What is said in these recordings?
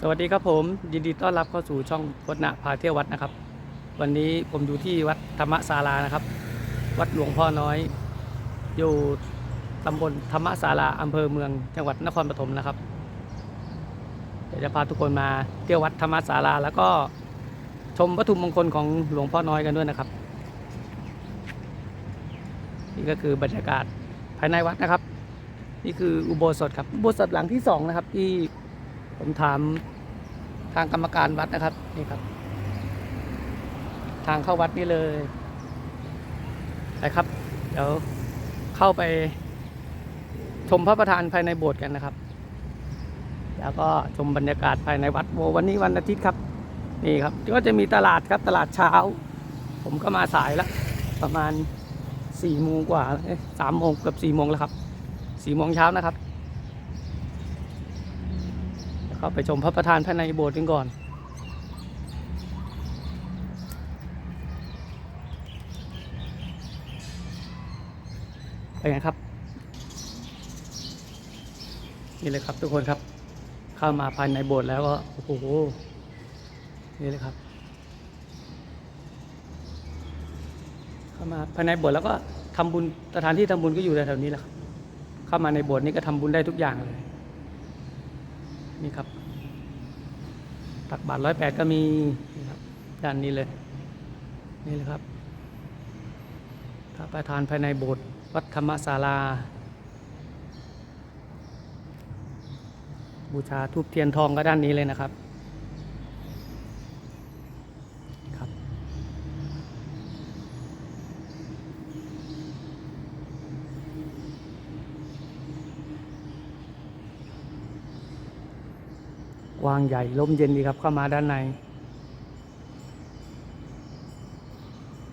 สวัสดีครับผมยินดีต้อนรับเข้าสู่ช่องวัดนะพาเที่ยววัดนะครับ วันนี้ผมอยู่ที่วัดธรรมศาลานะครับ วัดหลวงพ่อน้อย อยู่ตำบลธรรมศาลาอำเภอเมืองจังหวัดนครปฐมนะครับเดี๋ยวจะพาทุกคนมาเที่ยววัดธรรมศาลา แล้วก็ชมวัตถุมงคลของหลวงพ่อน้อยกันด้วยนะครับ นี่ก็คือบรรยากาศภายในวัดนะครับ นี่คืออุโบสถครับอุโบสถหลังที่สองนะครับที่ ผมถามทางกรรมการวัดนะครับนี่ครับ ทางเข้าวัดนี่เลยไปครับ เดี๋ยวเข้าไป ชมพระประธานภายในโบสถ์กันนะครับ แล้วก็ชมบรรยากาศภายในวัดโววันนี้วันอาทิตย์ครับ นี่ครับก็จะมีตลาดครับตลาดเช้า ผมก็มาสายแล้วประมาณสี่โมงกว่าสามโมงเกือบสี่โมงแล้วครับสี่โมงเช้านะครับ เข้าไปชมพระประธานภายในโบสถ์กันก่อน ไปกันครับ นี่เลยครับทุกคนครับ เข้ามาภายในโบสถ์แล้วก็โอ้โห นี่เลยครับ เข้ามาภายในโบสถ์แล้วก็ทำบุญสถานที่ทำบุญก็อยู่แถวๆนี้แหละครับ เข้ามาในโบสถ์นี้ก็ทำบุญได้ทุกอย่างเลย นี่ครับ ตักบาทร้อยแปดก็มีนะครับด้านนี้เลย นี่เลยครับพระประธานภายในโบสถ์วัดธรรมศาลา บูชาทูบเทียนทองก็ด้านนี้เลยนะครับางใหญ่ลมเย็นดีครับเข้ามาด้านใน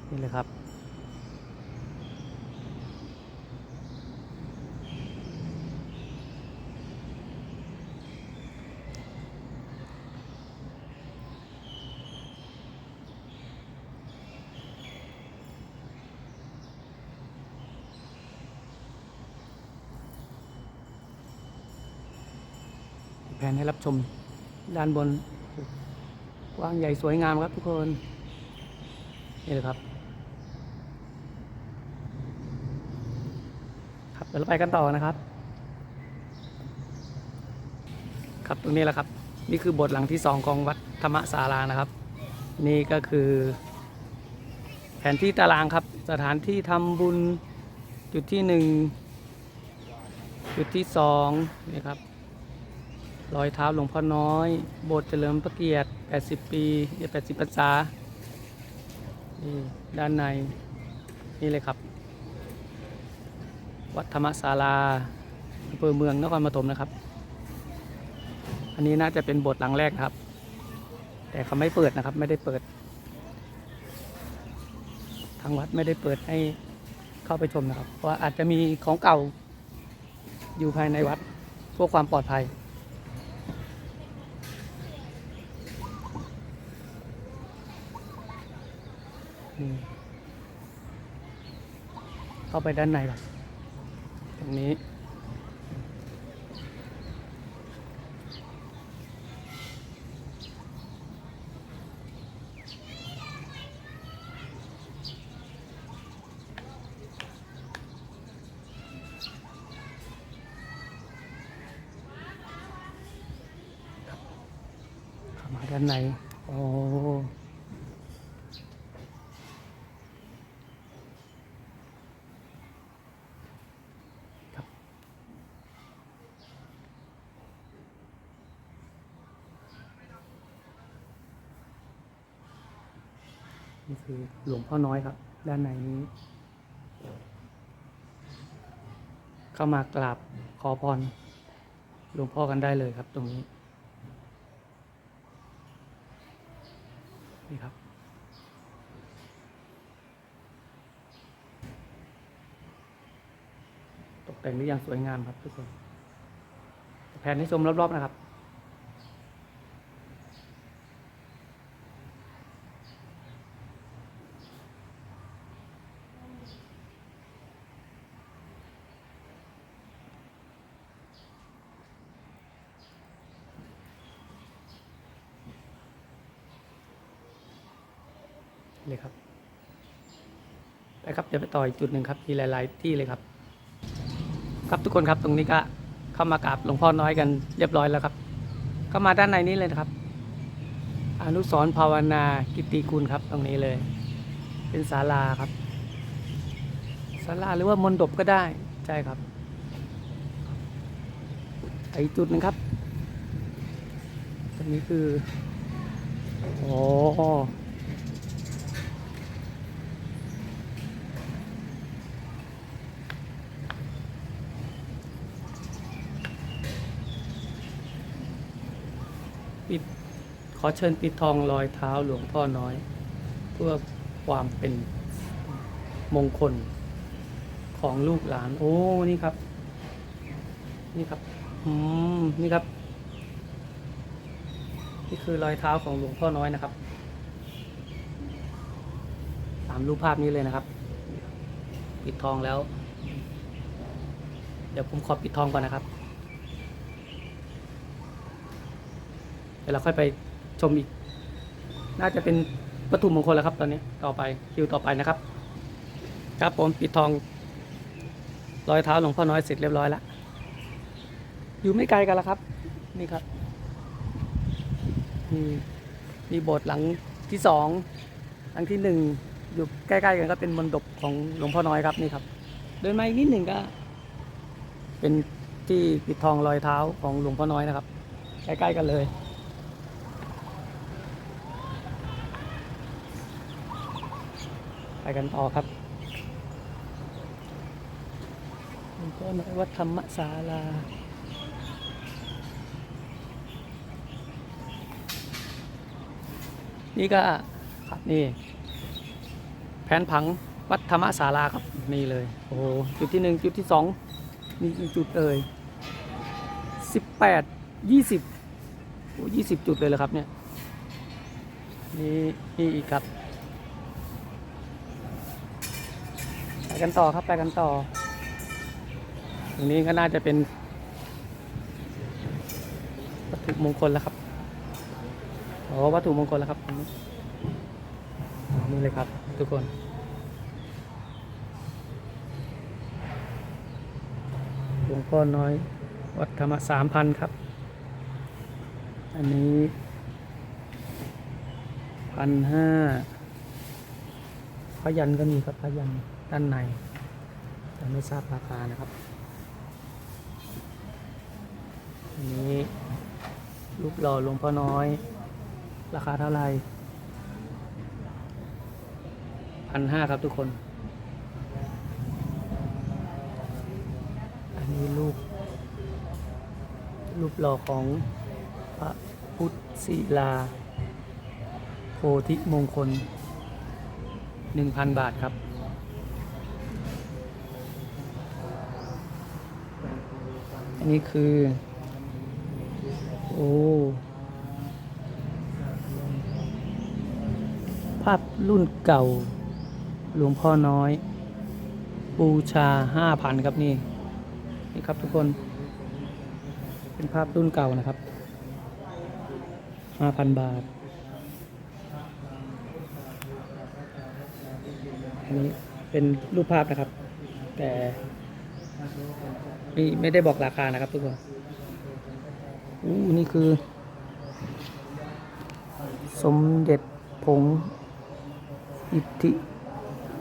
นี่เลยครับ แผนให้รับชม ด้านบนกว้างใหญ่สวยงามครับทุกคน นี่เลยครับ ครับเดี๋ยวเราไปกันต่อนะครับ ครับตรงนี้แหละครับ นี่คือบทหลังที่สองของวัดธรรมศาลานะครับ นี่ก็คือ แผนที่ตารางครับ สถานที่ทำบุญจุดที่หนึ่งจุดที่สองนี่ครับ รอยเท้าหลวงพ่อน้อย โบสถ์เฉลิมพระเกียรติ 80 ปี 80พรรษานี่ด้านใน นี่เลยครับ วัดธรรมศาลาอำเภอเมืองนครปฐมนะครับ อันนี้น่าจะเป็นโบสถ์หลังแรกครับ แต่เขาไม่เปิดนะครับ ไม่ได้เปิด ทางวัดไม่ได้เปิดให้เข้าไปชมนะครับ เพราะอาจจะมีของเก่าอยู่ภายในวัดเพื่อความปลอดภัย นี่เข้าไปด้านในก่อนตรงนี้ เข้ามาด้านใน โอ้ นี่คือหลวงพ่อน้อยครับ ด้านในนี้ เข้ามากราบขอพรหลวงพ่อกันได้เลยครับ ตรงนี้นี่ครับตกแต่งได้อย่างสวยงามครับทุกคนแผนให้ชมรอบๆนะครับ เลยครับไปครับเดี๋ยวไปต่ออีกจุดหนึ่งครับ มีหลาย ๆ ที่เลยครับ ครับทุกคนครับตรงนี้ก็เข้ามากราบหลวงพ่อน้อยกันเรียบร้อยแล้วครับ ก็มาด้านในนี้เลยนะครับ อนุสรภาวนากิตติคุณครับตรงนี้เลย เป็นศาลาครับศาลาหรือว่ามนดบก็ได้ใช่ครับอีกจุดหนึ่งครับ ตรงนี้คือ โอ้ อเชิญปิดทองรอยเท้าหลวงพ่อน้อย เพื่อความเป็นมงคลของลูกหลาน โอ้ นี่ครับ นี่ครับ อืม นี่ครับ นี่คือรอยเท้าของหลวงพ่อน้อยนะครับ ตามรูปภาพนี้เลยนะครับ ปิดทองแล้ว เดี๋ยวผมขอปิดทองก่อนนะครับ เดี๋ยวเราค่อยไป ชมอีก น่าจะเป็นวัตถุมงคลแล้วครับ ตอนนี้ต่อไปคิวต่อไปนะครับ ครับผมปิดทองรอยเท้าหลวงพ่อน้อยเสร็จเรียบร้อยแล้วอยู่ไม่ไกลกันแล้วครับ นี่ครับมีมีโบสถ์หลังที่สองหลังที่หนึ่งอยู่ใกล้ๆกันก็เป็นมณฑปของหลวงพ่อน้อยครับนี่ครับ เดินมาอีกนิดหนึ่งก็ เป็นที่ปิดทองรอยเท้าของหลวงพ่อน้อยนะครับ ใกล้ๆกันเลย ไปกันต่อครับหลวงพ่อน้อยวัดธรรมศาลานี่ก็ครับนี่แผนผังวัดธรรมศาลาครับนี่เลย โอ้โหจุดที่หนึ่งจุดที่สองมีกี่จุดเอ่ยสิบแปดยี่สิบโอ้ยี่สิบจุดเลยเหรอครับเนี่ยนี่นี่อีกครับ ไป กันต่อครับไปกันต่อ ตรงนี้ก็น่าจะเป็นวัตถุมงคลแล้วครับอ๋อวัตถุมงคลแล้วครับนี่นี่เลยครับ ทุกคนหลวงพ่อน้อย วัดธรรมสามพันครับ อันนี้พันห้าพยันก็มีครับพยัน ด้านในแต่ไม่ทราบราคานะครับ อันนี้รูปหล่อหลวงพ่อน้อย ราคาเท่าไหร่พันห้าครับทุกคน อันนี้รูปรูปหล่อของพระพุทธศิลา โพธิมงคลหนึ่งพันบาทครับ อันนี้คือ โอ้ภาพรุ่นเก่า หลวงพ่อน้อย บูชาห้าพันครับนี่นี่ครับทุกคน เป็นภาพรุ่นเก่านะครับห้าพันบาท อันนี้เป็นรูปภาพนะครับ แต่ นี่ไม่ได้บอกราคานะครับทุกคนอู้นี่คือ สมเด็จผง อิทธิ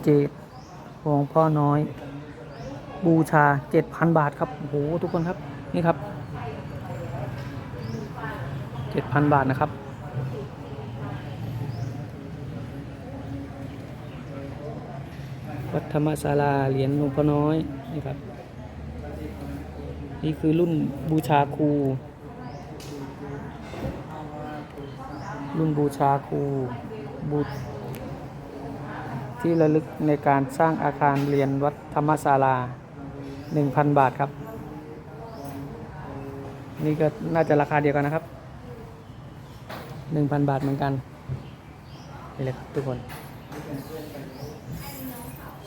เจตของพ่อน้อย บูชาเจ็ดพันบาทครับ โอ้โห ทุกคนครับ นี่ครับเจ็ดพันบาทนะครับวัดธรรมศาลาเหรียญหลวงพ่อน้อยนี่ครับ นี่คือรุ่นบูชาครู รุ่นบูชาครูบูที่ระลึกในการสร้างอาคารเรียนวัดธรรมศาลา 1,000 บาทครับ นี่ก็น่าจะราคาเดียวกันนะครับ 1,000 บาทเหมือนกัน นี่เลยครับทุกคน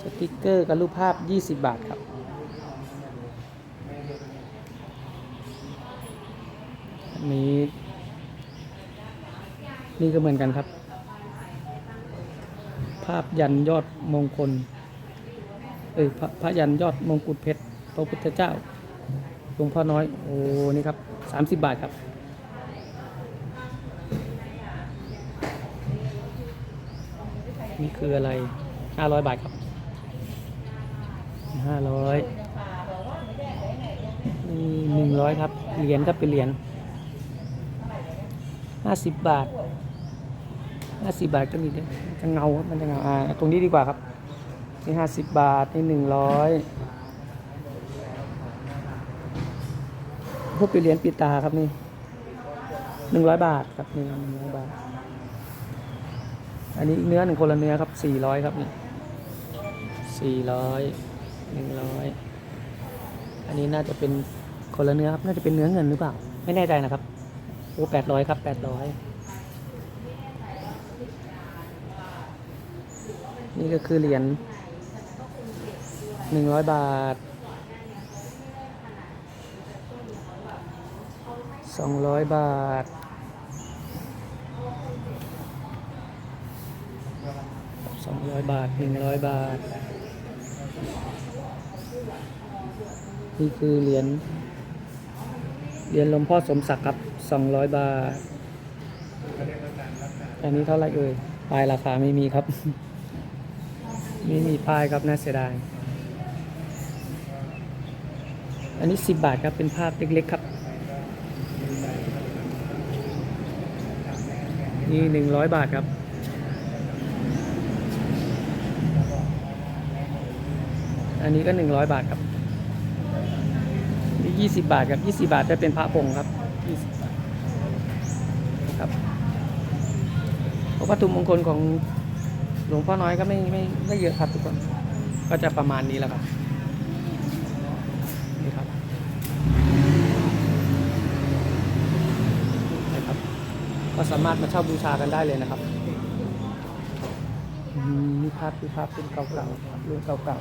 สติกเกอร์กับรูปภาพ 20 บาทครับ อั นี้ นี่ก็เหมือนกันครับ ภาพยันยอดมงคล เอ้ยพระพระยันยอดมงกุฎเพชรพระพุทธเจ้าหลวงพ่อน้อย โอ้ นี่ครับสามสิบบาทครับนี่คืออะไร ห้าร้อยบาทครับ ห้าร้อยนี่หนึ่งร้อยครับ เหรียญครับเป็นเหรียญ ห้าสิบบาทห้าสิบบาทก็มีด้วยจะเงาครับมันจะเงาอ่าตรงนี้ดีกว่าครับนี่ห้าสิบบาทนี่หนึ่งร้อยพวกเป็นเหรียญปิดตาครับนี่หนึ่งร้อยบาทครับนี่หนึ่งร้อยบาท อันนี้เนื้อหนึ่งคนละเนื้อครับสี่ร้อยครับนี่สี่ร้อยหนึ่งร้อยอันนี้น่าจะเป็นคนละเนื้อครับ น่าจะเป็นเนื้อเงินหรือเปล่า ไม่แน่ใจนะครับ โอ้แปดร้อยครับแปดร้อยนี่ก็คือเหรียญหนึ่งร้อยบาทสองร้อยบาทสองร้อยบาทหนึ่งร้อยบาท นี่คือเหรียญเหรียญหลวงพ่อสมศักดิ์ครับ สองร้อยบาท อันนี้เท่าไหร่เอ่ยป้ายราคาไม่มีครับ ไม่มีป้ายครับน่าเสียดาย อันนี้สิบบาทครับเป็นภาพเล็กๆครับ นี่หนึ่งร้อยบาทครับอันนี้ก็หนึ่งร้อยบาทครับ นี่ยี่สิบบาทครับยี่สิบาทจะเป็นพระผงครับ ครับพระวัตถุมงคลของหลวงพ่อน้อยก็ไม่ไม่ไม่เยอะครับทุกคน ก็จะประมาณนี้แหละครับนี่ครับนะครับ ก็สามารถมาเช่าบูชากันได้เลยนะครับมนี่ภาพนี่ภาพเป็นเก่าๆครับรุ่นเก่า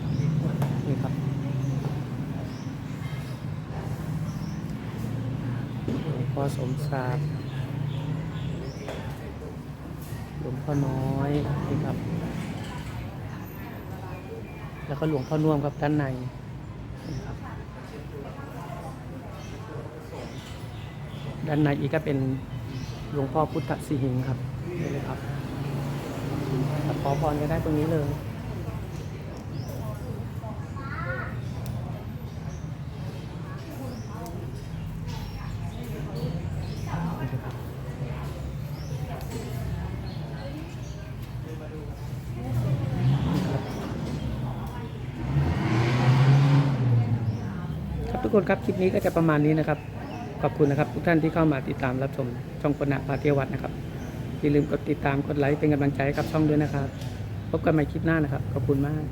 ๆนี่ครับหลวงพ่อสมศักดิ์ หลวงพ่อน้อยนี่ครับ แล้วก็หลวงพ่อน่วมครับด้านในนี่ครับ ด้านในอีกก็เป็นหลวงพ่อพุทธสิหิงครับนี่เลยครับขอพรก็ได้ตรงนี้เลย ครับทุ กคนครับคลิปนี้ก็จะประมาณนี้นะครับ ขอบคุณนะครับ ทุกท่านที่เข้ามาติดตามรับชมช่องปนะพาเที่ยววัดนะครับอย่าลืมกดติดตามกดไลค์เป็นกำลังใจให้กับช่องด้วยนะครับ พบกันใหม่คลิปหน้านะครับขอบคุณมาก